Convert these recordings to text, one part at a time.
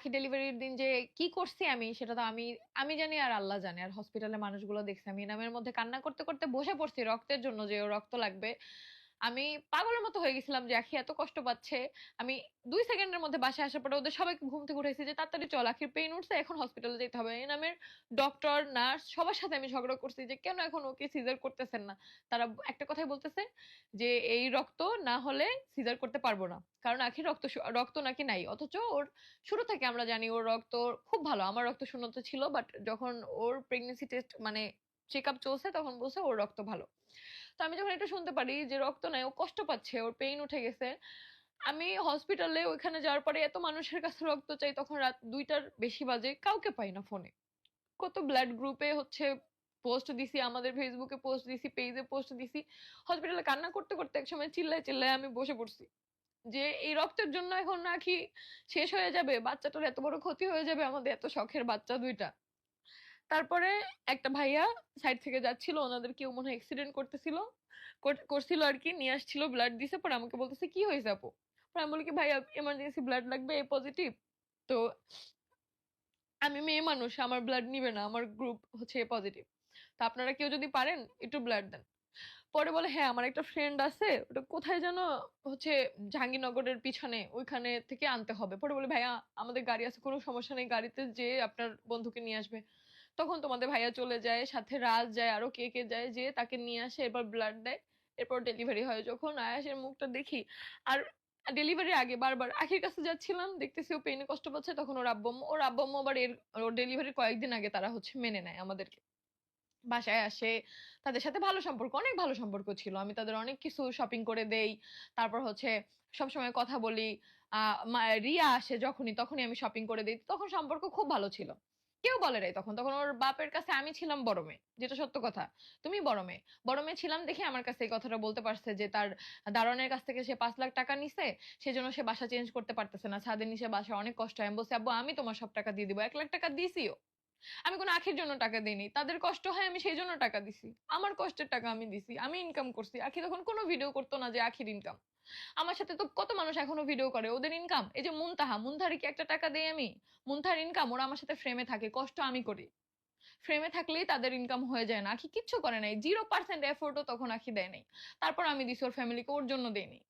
আখি ডেলিভারির দিন যে কি করছি আমি, সেটা তো আমি আমি জানি আর আল্লাহ জানে। আর হসপিটালে মানুষগুলো দেখছি, আমি নামের মধ্যে কান্না করতে করতে বসে পড়ছি রক্তের জন্য যে রক্ত লাগবে। আমি পাগলের মতো হয়ে গেছিলাম যে, আখি, এত কষ্ট পাচ্ছে। আমি দুই সেকেন্ডের মধ্যে বাসায় আসার পরে ওদের সবাইকে ঘুম থেকে উঠেছি যে, তাড়াতাড়ি চল, আখির পেইন উঠছে, এখন হসপিটালে যেতে হবে। এই নামের ডক্টর নার্স সবার সাথে আমি ঝগড়া করছি যে, কেন এখন ওকে সিজার করতেছেন না? তারা একটা কথাই বলতেছে যে, এই রক্ত না হলে সিজার করতে পারব না। কারণ আখির রক্ত রক্ত নাকি নাই। অথচ ওর শুরু থেকে আমরা জানি ওর রক্ত খুব ভালো। আমার রক্ত শূন্যত ছিল বাট যখন ওর প্রেগনেন্সি টেস্ট মানে চেক আপ চলছে, তখন বলছে ওর রক্ত ভালো। তো আমি যখন এটা শুনতে পারি যে রক্ত নাই, ও কষ্ট পাচ্ছে, ওর পেইন উঠে গেছে, আমি হসপিটালে ওইখানে যাওয়ার পরে এত মানুষের কাছে রক্ত চাই, তখন রাত দুইটার বেশি বাজে, কাউকে পাই না ফোনে কত ব্লাড গ্রুপে হচ্ছে পোস্ট দিছি, আমাদের ফেসবুকে পোস্ট দিছি পেজে পোস্ট দিছি। হসপিটালে কান্না করতে করতে একসময় চিল্লায় চিল্লায় আমি বসে পড়ছি যে, এই রক্তের জন্য এখন নাকি শেষ হয়ে যাবে, বাচ্চাটার এত বড় ক্ষতি হয়ে যাবে, আমাদের এত শখের বাচ্চা দুইটা। তারপরে একটা ভাইয়া সাইড থেকে যাচ্ছিল, ওনাদের কেউ মনে হয় অ্যাক্সিডেন্ট করতেছিল করছিল আর কি, নিয়ে আসছিল ব্লাড দিছে, পরে আমাকে বলতেছে, কি হয়েছে আপু? পরে আমি বলি কি, ভাইয়া এমার্জেন্সি ব্লাড লাগবে, এ পজিটিভ তো আমি মেয়ে মানুষ, আমার ব্লাড নিবে না, আমার গ্রুপ হচ্ছে এ পজিটিভ তো আপনারা কেউ যদি পারেন, একটু ব্লাড দেন। পরে বলে হ্যাঁ আমার একটা ফ্রেন্ড আছে, ওটা কোথায় যেন হচ্ছে জাহাঙ্গীরনগরের পিছনে, ওইখানে থেকে আনতে হবে। পরে বলে, ভাইয়া, আমাদের গাড়ি আছে, কোনো সমস্যা নেই, গাড়িতে যে আপনার বন্ধুকে নিয়ে আসবে। তখন তোমাদের ভাইয়া চলে যায়, সাথে রাজ যায়, আরও কে কে যায়, যে তাকে নিয়ে আসে, এরপর ব্লাড দেয়, এরপর ডেলিভারি হয়। যখন আয়াসের মুখটা দেখি, আর ডেলিভারির আগে বারবার, আখির কাছে যাচ্ছিলাম, দেখতেছি ও পেনে কষ্ট পাচ্ছে, তখন ওর আব্বম্মু ওর আব্বম্মু আবার এর, ওর ডেলিভারির কয়েকদিন আগে তারা হচ্ছে মেনে নেয় আমাদেরকে। বাসায় আসে, তাদের সাথে ভালো সম্পর্ক, অনেক ভালো সম্পর্ক ছিল। আমি তাদের অনেক কিছু শপিং করে দেই, তারপর হচ্ছে সবসময় কথা বলি আহ রিয়া আসে যখনই, তখনই আমি শপিং করে দিই, তখন সম্পর্ক খুব ভালো ছিল। কেউ বলে নাই তখন। তখন ওর বাপের কাছে আমি ছিলাম বড় মেয়ে, যেটা সত্য কথা। তুমি বড় মেয়ে। বড় মেয়ে ছিলাম দেখে আমার কাছে এই কথাটা বলতে পারছে যে তার দারোয়ানের কাছ থেকে সে পাঁচ লাখ টাকা নিছে, সেজন্য সে বাসা চেঞ্জ করতে পারতেছে না। ছাদের নিচে বাসা, অনেক কষ্ট। আমি বলছি, আব্বু, আমি তোমার সব টাকা দিয়ে দিবো। এক লাখ টাকা দিছিও আমি কোনো আখির জন্য টাকা দিইনি। তাদের কষ্ট হয়, আমি সেই জন্য টাকা দিছি। আমার কষ্টের টাকা আমি দিছি। আমি ইনকাম করছি। আখি তখন কোনো ভিডিও করতো না যে আখির ইনকাম আমার সাথে তো কত মানুষ এখনও ভিডিও করে, ওদের ইনকাম এই যে মুনতাহা, মুনতাহারি কি একটা টাকা দেই আমি? মুনতাহার ইনকাম ওরা আমার সাথে ফ্রেমে থাকে, কষ্ট আমি করি। ফ্রেমে থাকলেই তাদের ইনকাম হয়ে যায় না। আখি কিচ্ছু করে নাই জিরো পার্সেন্ট এফোর্টও তখন আখি দেয় নাই। তারপর আমি দিছি ওর ফ্যামিলিকে ওর জন্য দেইনি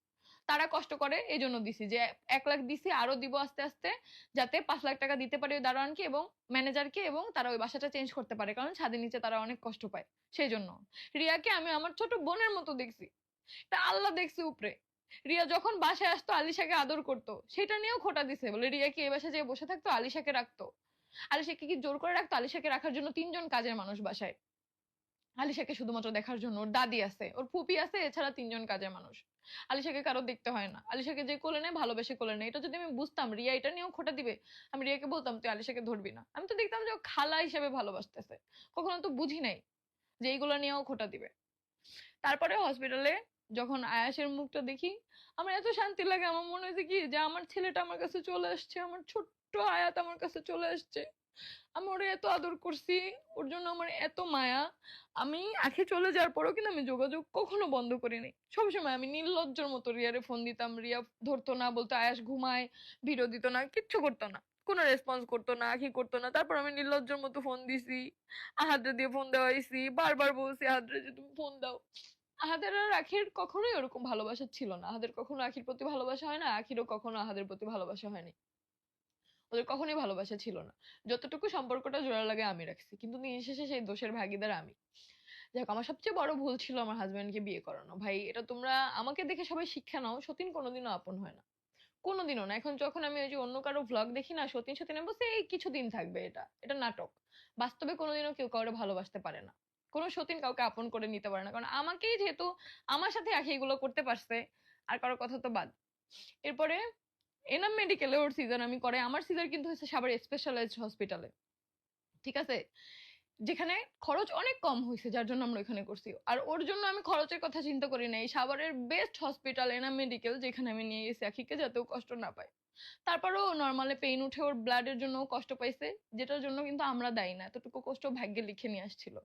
তারা কষ্ট করে, এই জন্য দিছি যে এক লাখ দিছি, আরও দিব আস্তে আস্তে, যাতে পাঁচ লাখ টাকা দিতে পারে ওই দারোয়ানকে এবং ম্যানেজারকে এবং তারা ওই বাসাটা চেঞ্জ করতে পারে। কারণ ছাদের নিচে তারা অনেক কষ্ট পায়, সেই জন্য। রিয়াকে আমি আমার ছোট বোনের মতো দেখছি। তা আল্লাহ দেখছি উপরে। রিয়া যখন বাসায় আসতো, আলিশাকে আদর করতো। সেটা নিয়েও খোটা দিছে। বলে, রিয়া কি এই বাসায় যেয়ে বসে থাকতো? আলিশাকে রাখতো। আলিশাকে কি জোর করে রাখতো? আলিশাকে রাখার জন্য তিনজন কাজের মানুষ বাসায়। আলিশাকে শুধুমাত্র দেখার জন্য। ওর দাদি আছে, ওর ফুপি আছে, এছাড়া তিনজন কাজের মানুষ। আলিশাকে কারও দেখতে হয় না। আলিশাকে যে কোলে নেয়, ভালোবেসে কোলে নেয়। এটা যদি আমি বুঝতাম, রিয়া এটা নিয়েও খোটা দিবে। আমি রিয়াকে বলতাম, তুই আলিশাকে ধরবি না। আমি তো দেখতাম যে ও খালা হিসেবে ভালোবাসতেছে। কখনো তো বুঝি নাই যে এইগুলো নিয়েও খোটা দিবে। তারপরে হসপিটালে যখন আয়াসের মুখটা দেখি, আমার এত শান্তি লাগে। আমার মনে হয়েছে কি? যে আমার ছেলেটা আমার কাছে চলে আসছে, আমার ছোট্ট আয়াত আমার কাছে চলে আসছে। আমি ওরে এত আদর করছি, ওর জন্য আমার এত মায়া। আমি আখে চলে যাওয়ার পরেও কিন্তু আমি যোগাযোগ কখনো বন্ধ করিনি। সবসময় আমি নির্লজ্জর মতো রিয়ারে ফোন দিতাম। রিয়া ধরতো না, বলতো, আয়াস, ঘুমায়। ভিডিও দিত না, কিচ্ছু করতো না। কোনো রেসপন্স করতো না, আখি করতো না। তারপর আমি নির্লজ্জর মতো ফোন দিছি। আহাদরে দিয়ে ফোন দেওয়াইছি। বারবার বলছি, আহাদরে, যে তুমি ফোন দাও। আহাদের আর আখির কখনোই ওরকম ভালোবাসা ছিল না। আহাদের কখনো আখির প্রতি ভালোবাসা হয় না, আখিরও কখনো আহাদের প্রতি ভালোবাসা হয়নি। ওদের কখনোই ভালোবাসা ছিল না। যতটুকু সম্পর্কটা জোড়া লাগে আমি রাখছি। কিন্তু দিন সেই দোষের ভাগিদার আমি। যাক, আমার সবচেয়ে বড় ভুল ছিল আমার হাজবেন্ডকে বিয়ে করানো। ভাই, এটা তোমরা আমাকে দেখে সবাই শিক্ষা নাও, সতীন কোনোদিনও আপন হয় না। কোনোদিনও না। এখন যখন আমি ওই যে অন্য কারও ভ্লগ দেখি না, সতীন সতীন বলছি, এই কিছুদিন থাকবে এটা। এটা নাটক। বাস্তবে কোনোদিনও কেউ কাউরে ভালোবাসতে পারে না। কোনো সতীন কাউকে আপন করে নিতে পারে না। কারণ আমাকেই যেহেতু আমার সাথে আখি এগুলো করতে পারছে, আর কারোর কথা তো বাদ। এরপরে এনাম মেডিকেলে ওর সিজার আমি করে আমার সিজার কিন্তু হচ্ছে সাবার স্পেশালাইজড হসপিটালে ঠিক আছে? যেখানে খরচ অনেক কম হয়েছে যার জন্য আমরা ওখানে করছি। আর ওর জন্য আমি খরচের কথা চিন্তা করি নাই। সাভারের বেস্ট হসপিটাল এনাম মেডিকেল যেখানে আমি নিয়ে গেছি আখিকে যাতে ও কষ্ট না পায়। তারপরেও নর্মালে পেইন উঠে ওর ব্লাডের জন্য কষ্ট পাইছে, যেটার জন্য কিন্তু আমরা দায়ী না। এতটুকু কষ্ট ভাগ্যে লিখে নিয়ে আসছিল।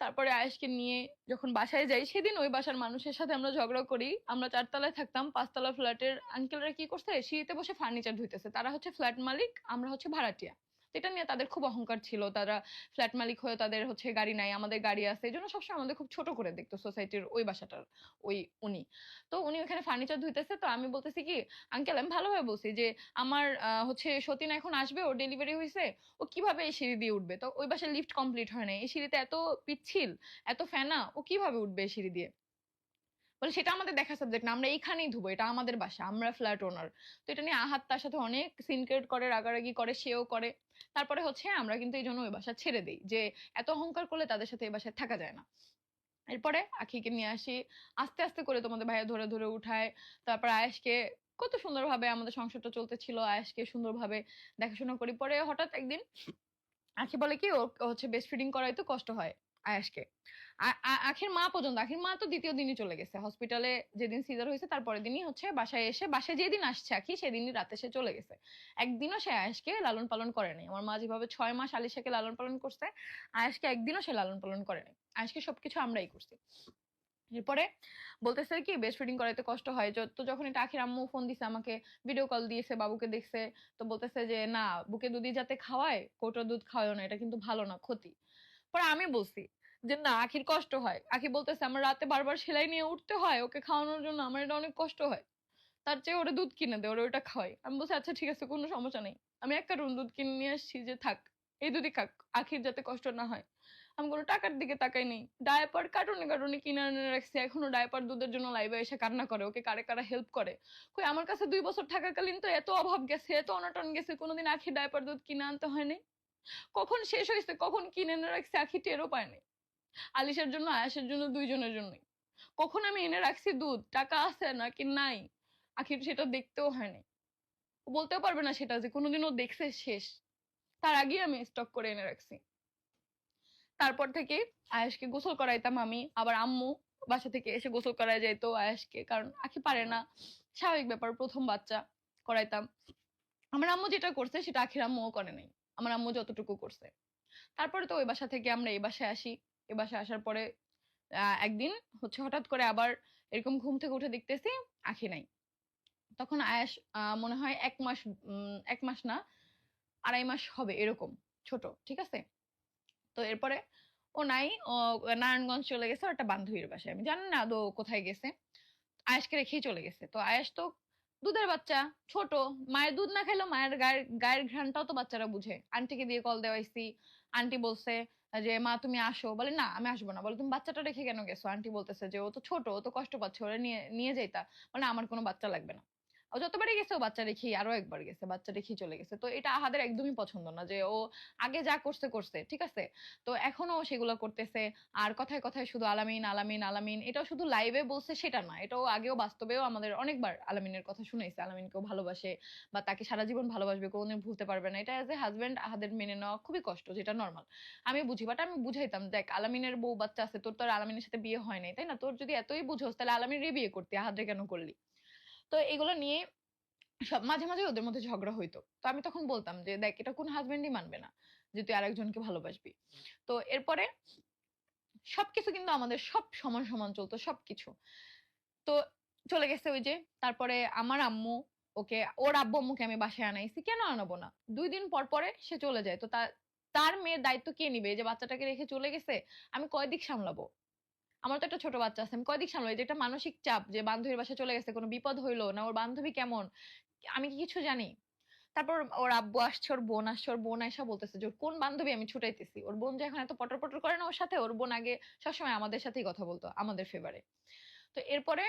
তারপরে আয়েশকে নিয়ে যখন বাসায় যাই, সেদিন ওই বাসার মানুষের সাথে আমরা ঝগড়া করি। আমরা চারতলায় থাকতাম, পাঁচতলা ফ্ল্যাটের আঙ্কেলরা কি করছে, সিঁড়িতে বসে ফার্নিচার ধুইতেছে। তারা হচ্ছে ফ্ল্যাট মালিক, আমরা হচ্ছে ভাড়াটিয়া। এটা নিয়ে তাদের খুব অহংকার ছিল। তারা ফ্ল্যাট মালিক হয়ে তাদের হচ্ছে গাড়ি নাই, আমাদের গাড়ি আছে। এই জন্য সবসময় আমাদের খুব ছোট করে দেখতো সোসাইটির ওই বাসাটার, ওই উনি। তো উনি ওখানে ফার্নিচার ধুইতেছে। তো আমি বলতেছি কি আঙ্কেল আমি ভালোভাবে বলছি যে, আমার হচ্ছে সতীন এখন আসবে, ওর ডেলিভারি হয়েছে ও কীভাবে এই সিঁড়ি দিয়ে উঠবে? তো ওই বাসায় লিফট কমপ্লিট হয় নাই। এই সিঁড়িতে এত পিচ্ছিল, এত ফেনা, ও কীভাবে উঠবে এই সিঁড়ি দিয়ে? বলে, সেটা আমাদের দেখা সাবজেক্ট না, আমরা এইখানেই ধুবো, এটা আমাদের বাসা, আমরা ফ্ল্যাট ওনার তো এটা নিয়ে আহাত তার সাথে অনেক সিনক্রেট করে, রাগারাগি করে, সেও করে। তারপরে হচ্ছে আমরা কিন্তু এই জন্য ওই বাসা ছেড়ে দিই যে এত অহংকার করলে তাদের সাথে এই বাসায় থাকা যায় না। এরপরে আখিকে নিয়ে আসি, আস্তে আস্তে করে তোমাদের ভাইয়া ধরে ধরে উঠায়। তারপর আয়েশকে কত সুন্দরভাবে আমাদের সংসারটা চলতেছিল, আয়েশকে সুন্দরভাবে দেখাশোনা করি। পরে হঠাৎ একদিন আখি বলে কি ও হচ্ছে বেস্ট ফিডিং করাই তো কষ্ট হয়। আয়াসকে আ- আ- মা পর্যন্ত, আখের মা তো দ্বিতীয় দিনই চলে গেছে। হসপিটালে যেদিন সিজার হয়েছে, তারপরের দিনই হচ্ছে বাসায় এসে, বাসায় যেদিন আসছে আখি, সেদিনই রাতে সে চলে গেছে। একদিনও সে আয়াসকে লালন পালন করে নাই। আমার মা যেভাবে ছয় মাস আলিশাকে লালন পালন করছে আয়াসকে একদিনও সে লালন পালন করে নাই। আয়াসকে সবকিছু আমরাই করছি। এরপরে বলতেছে কি বেস্ট ফিডিং করাইতে কষ্ট হয়। তো যখন এটা আখির আম্মু ফোন দিছে, আমাকে ভিডিও কল দিয়েছে, বাবুকে দেখছে, তো বলতেছে যে, না, বুকে দুধই যাতে খাওয়ায় কোটো দুধ খাওয়ায় না, এটা কিন্তু ভালো না, ক্ষতি। পরে আমি বলছি যে, না, আখির কষ্ট হয়। আখি বলতেছে, আমার রাতে বারবার সেলাই নিয়ে উঠতে হয়, ওকে খাওয়ানোর জন্য আমার এটা অনেক কষ্ট হয়। তার চেয়ে ওরে দুধ কিনে দে, ওরে ওটা খাওয়াই। আমি বলছি আচ্ছা ঠিক আছে, কোনো সমস্যা নেই। আমি এক কার্টুন দুধ কিনে নিয়ে আসছি যে থাক, এই দুধই খাক, আখির যাতে কষ্ট না হয়। আমি কোনো টাকার দিকে তাকাই নেই। ডায়পার কার্টুনে কার্টুনে কিনে এনে রাখছি। এখনও ডায়পার দুধের জন্য লাইভে এসে কান্না করে, ওকে কারে কারা হেল্প করে। কই, আমার কাছে দুই বছর থাকাকালীন তো এত অভাব গেছে, এত অনটন গেছে, কোনোদিন আখি ডায়পার দুধ কিনে আনতে হয়নি? কখন শেষ হয়েছে, কখন কিনে এনে রাখছি, আখি টেরও পায়নি আলিশার জন্য, আয়াসের জন্য, দুইজনের জন্যই। কখন আমি এনে রাখছি দুধ? টাকা আছে নাকি নাই? আখির সেটা দেখতেও হয়নি বলতেও পারবে না সেটা যে কোনোদিন ও দেখছে শেষ। তার আগেই আমি স্টক করে এনে রাখছি। তারপর থেকে আয়াসকে গোসল করাইতাম আমি। আবার আম্মু বাসা থেকে এসে গোসল করাই যাইতো আয়াসকে, কারণ আখি পারে না। স্বাভাবিক ব্যাপার, প্রথম বাচ্চা করাইতাম। আমার আম্মু যেটা করছে সেটা আখির আম্মুও করে নাই। আমার আম্মু যতটুকু করছে। তারপরে তো ওই বাসা থেকে আমরা এই বাসায় আসি। এই বাসায় আসার পরে একদিন হচ্ছে হঠাৎ করে আবার এরকম ঘুম থেকে উঠে দেখতেছি আখি নাই। তখন আয়াস মনে হয় এক মাস এক মাস না, আড়াই মাস হবে এরকম, ছোট, ঠিক আছে? তো এরপরে ও নাই, ও নারায়ণগঞ্জ চলে গেছে একটা বান্ধবীর বাসায়। আমি জানি না আদৌ কোথায় গেছে। আয়াসকে রেখেই চলে গেছে। তো আয়াস তো দুধের বাচ্চা, ছোট। মায়ের দুধ না খেলেও মায়ের গায়ের গায়ের ঘ্রাণটাও তো বাচ্চারা বুঝে। আন্টিকে দিয়ে কল দেওয়াইছি আন্টি বলছে যে, মা, তুমি আসো। বলে, না, আমি আসব না। বলে, তুমি বাচ্চাটা রেখে কেন গেছো? আন্টি বলতেছে যে, ও তো ছোট, ও তো কষ্ট পাচ্ছে, ওরা নিয়ে নিয়ে যাইতা। মানে আমার কোনো বাচ্চা লাগবে না। যতবারই গেছে, ও বাচ্চা রেখেই আরও একবার গেছে, বাচ্চা রেখেই চলে গেছে। তো এটা আহাদের একদমই পছন্দ না যে ও আগে যা করছে করছে, ঠিক আছে? তো এখনও সেগুলো করতেছে। আর কথায় কথায় শুধু আলামিন আলামিন আলামিন, এটাও শুধু লাইভে বলছে সেটা না এটাও আগেও বাস্তবেও আমাদের অনেকবার আলামিনের কথা শুনেছে আলামিনকেও ভালোবাসে বা তাকে সারা জীবন ভালোবাসবে, কোনোদিন ভুলতে পারবে না। এটা এজ এ হাজবেন্ড আহাদের মেনে নেওয়া খুবই কষ্ট, যেটা নর্মাল আমি বুঝি বাট আমি বুঝাইতাম, দেখ, আলামিনের বউ বাচ্চা আছে, তোর তো আর আলামিনের সাথে বিয়ে হয় নাই, তাই না? তোর যদি এতই বুঝোস, তাহলে আলামিনের বিয়ে করতি, আহাদরে কেন করলি? তো এগুলো নিয়ে সব মাঝে মাঝে ওদের মধ্যে ঝগড়া হইতো। তো আমি তখন বলতাম যে, দেখ, এটা কোন হাজবেন্ডই মানবে না যে, তুই আরেকজনকে ভালোবাসবি। তো এরপরে সবকিছু কিন্তু আমাদের সব সমান সমান চলতো, সবকিছু। তো চলে গেছে ওই যে, তারপরে আমার আম্মু ওকে, ওর আব্বু আম্মুকে আমি বাসায় আনাইছি। কেন আনাবো না? দুই দিন পর পরে সে চলে যায়। তো তার মেয়ের দায়িত্ব কে নিবে? যে বাচ্চাটাকে রেখে চলে গেছে, আমি কয় দিক সামলাবো? আমার তো একটা ছোট বাচ্চা আছে, আমি কয়দিক সামলাই যে একটা মানসিক চাপ যে বান্ধবীর বাসায় চলে গেছে, কোনো বিপদ হইল না, ওর বান্ধবী কেমন? আমি কি কিছু জানি? তারপর ওর আব্বু আসছে, ওর বোন আসছে, ওর বোন এসে বলতেছে যে ওর কোন বান্ধবী আমি ছুটাইতেছি? ওর বোন যে এখন এত পটর পটর করে না ওর সাথে, ওর বোন আগে সবসময় আমাদের সাথেই কথা বলতো, আমাদের ফেভারে তো এরপরে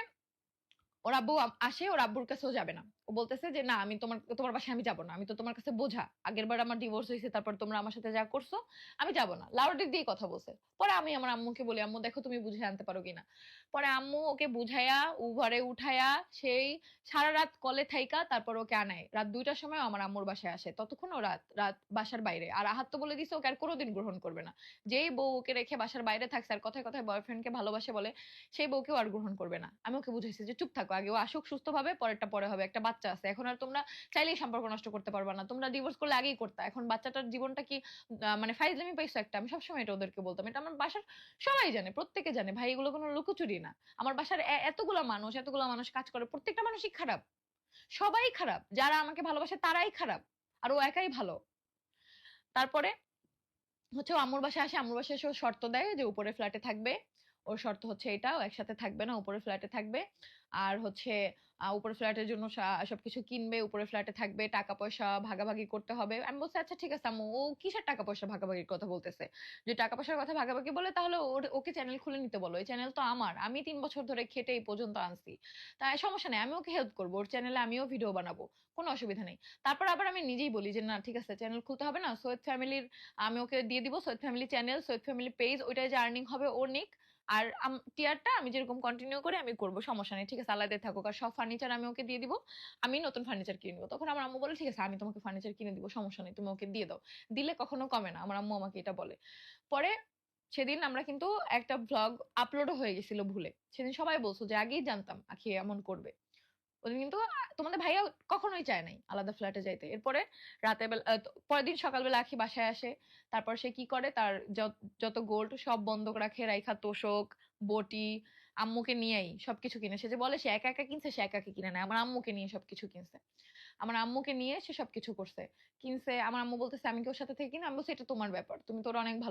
ওর আব্বু আসে, ওর আব্বুর কাছেও যাবে না। ও বলতেছে যে, না, আমি তোমার তোমার বাসায় আমি যাব না। আমি তো তোমার কাছে বোঝা। আগের বার আমার ডিভোর্স হয়েছে, তারপর তোমরা আমার সাথে যা করছ, আমি যাব না। লাউডের দিয়ে কথা বলছে। পরে আমি আমার আম্মুকে বলি, আম্মু, দেখো তুমি বুঝে আনতে পারো কিনা? পরে আম্মু ওকে বুঝাইয়া উ ঘরে উঠাইয়া সেই সারা রাত কলে থাইকা, তারপর ওকে আনায়। রাত দুইটার সময় আমার আম্মুর বাসায় আসে। ততক্ষণ ও রাত রাত বাসার বাইরে। আর আহাত তো বলে দিছে, ওকে আর কোনোদিন গ্রহণ করবে না। যেই বউ ওকে রেখে বাসার বাইরে থাকছে, আর কথায় কথায় বয়ফ্রেন্ডকে ভালোবাসে বলে, সেই বউকেও আর গ্রহণ করবে না। আমি ওকে বুঝাইছি যে, চুপ থাকো আগে ও আসুক সুস্থভাবে, পরেরটা পরে হবে। একটা বাচ্চা আছে। এখন আর তোমরা চাইলেই সম্পর্ক নষ্ট করতে পারবে না। তোমরা ডিভোর্স করলে আগেই করতে। এখন বাচ্চাটার জীবনটা কি মানে ফাইজলামি পাইছো একটা? আমি সবসময় এটা ওদেরকে বলতাম। এটা আমার বাসার সবাই জানে, প্রত্যেকে জানে। ভাই, এগুলো কোনো লুকোচুরি না। আমার বাসার এতগুলা মানুষ এতগুলা মানুষ কাজ করে, প্রত্যেকটা মানুষই খারাপ। সবাই খারাপ। যারা আমাকে ভালোবাসে তারাই খারাপ। আর ও একাই ভালো। তারপরে হচ্ছে আম্মুর বাসায় আসে। আম্মুর বাসায় এসে শর্ত দেয় যে উপরে ফ্ল্যাটে থাকবে। ওর শর্ত হচ্ছে এটা একসাথে থাকবে না উপরে ফ্ল্যাটে থাকবে। আর হচ্ছে আহ, উপরে ফ্ল্যাটের জন্য সবকিছু কিনবে উপরে ফ্ল্যাটে থাকবে টাকা পয়সা ভাগাভাগি করতে হবে। আমি বলছি আচ্ছা ঠিক আছে আম্মু ও কিসের টাকা পয়সা ভাগাভাগির কথা বলতেছে? যে টাকা পয়সার কথা ভাগাভাগি বলে তাহলে ওর- ওকে চ্যানেল খুলে নিতে বলো। এই চ্যানেল তো আমার। আমি তিন বছর ধরে খেটে এই পর্যন্ত আনছি। তাই সমস্যা নেই আমি ওকে হেল্প করব। ওর চ্যানেলে আমিও ভিডিও বানাবো কোনো অসুবিধা নেই। তারপর আবার আমি নিজেই বলি যে না ঠিক আছে চ্যানেল খুলতে হবে না। সৈয়দ ফ্যামিলির আমি ওকে দিয়ে দিব Syed family channel Syed family page ওইটায় যে আর্নিং হবে ও নিক। আর টিয়ারটা আমি যেরকম কন্টিনিউ করে, আমি করব, সমস্যা নেই, ঠিক আছে আলাদা থাকুক। আর সব ফার্নিচার আমি ওকে দিয়ে দিব, আমি নতুন ফার্নিচার কিনে নিবো। তখন আমার আম্মু বলে, ঠিক আছে, আমি তোমাকে ফার্নিচার কিনে দিব, সমস্যা নেই, তুমি ওকে দিয়ে দাও। দিলে কখনো কমে না, আমার আম্মু আমাকে এটা বলে। পরে সেদিন আমরা কিন্তু একটা ভ্লগ আপলোডও হয়ে গেছিল ভুলে। সেদিন সবাই বলছো যে, আগেই জানতাম আখি এমন করবে। ওদিন কিন্তু তোমাদের ভাইয়া কখনোই চায় নাই আলাদা ফ্ল্যাটে যাইতে। এরপরে রাতের বেলা পরের দিন সকালবেলা আখি বাসায় আসে। তারপর সে কি করে? তার যত- গোল্ড সব বন্ধক রাখে, রাইখা, তোষক, বটি, আম্মুকে নিয়েই সবকিছু কিনে। সে যে বলে সে একা একা কিনছে, সে একা একা কিনে নেয়। আমার আম্মুকে নিয়ে সবকিছু কিনছে। আমার আম্মুকে নিয়ে সে সবকিছু করছে। কিনছে। আমার আম্মু বলতেছে, আমি কি ওর সাথে থেকে কিনা আমি বলছি, এটা তোমার ব্যাপার। তুমি তোর অনেক ভালো